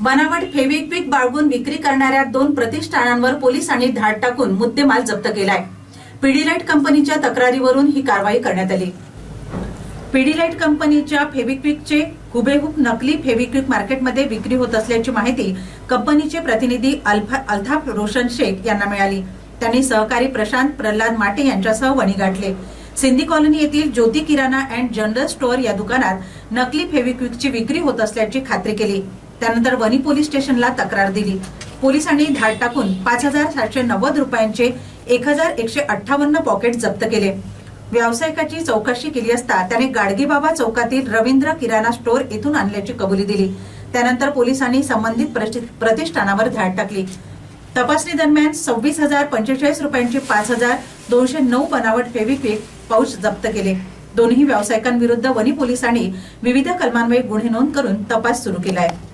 बनावट फेविक्विक बाळगून विक्री करणाऱ्या दोन प्रतिष्ठानांवर पोलिसांनी धाड टाकून मुद्देमाल जप्त केलाय. पिडीलाईट कंपनीच्या तक्रारीवरून ही कारवाई करण्यात आली. पिडीलाईट कंपनीच्या फेविक्विकचे हुबेहूब नकली फेविक्विक मार्केटमध्ये विक्री होत असल्याची माहिती कंपनीचे प्रतिनिधी अल्फा अल्ताफ रोशन शेख यांना मिळाली. त्यांनी सहकारी प्रशांत प्रल्हाद माटे यांच्यासह वणी गाठले सिंधी कॉलनी येथील Jyoti Kirana and general store या दुकानात नकली फेविक्विकची विक्री होत असल्याची खात्री केली. त्यानंतर वनी पोलीस स्टेशनला तक्रार दिली. पोलिसांनी धाड टाकून पाच हजार सातशे नव्वद रुपयांचे एक हजार एकशे अठ्ठावन्न पॉकेट जप्त केले. व्यावसायिकाची चौकशी केली असता त्याने गाडगेबाबा चौकातील रवींद्र किराणा स्टोअर येथून आणल्याची कबुली दिली. त्यानंतर पोलिसांनी संबंधित प्रतिष्ठानावर धाड टाकली. तपासणी दरम्यान सव्वीस हजार पंचेचाळीस रुपयांचे पाच हजार दोनशे नऊ बनावट फेविक्विक पाऊच जप्त केले. दोन्ही व्यावसायिकांविरुद्ध वनी पोलिसांनी विविध कलमान्वये गुन्हे नोंद करून तपास सुरू केला आहे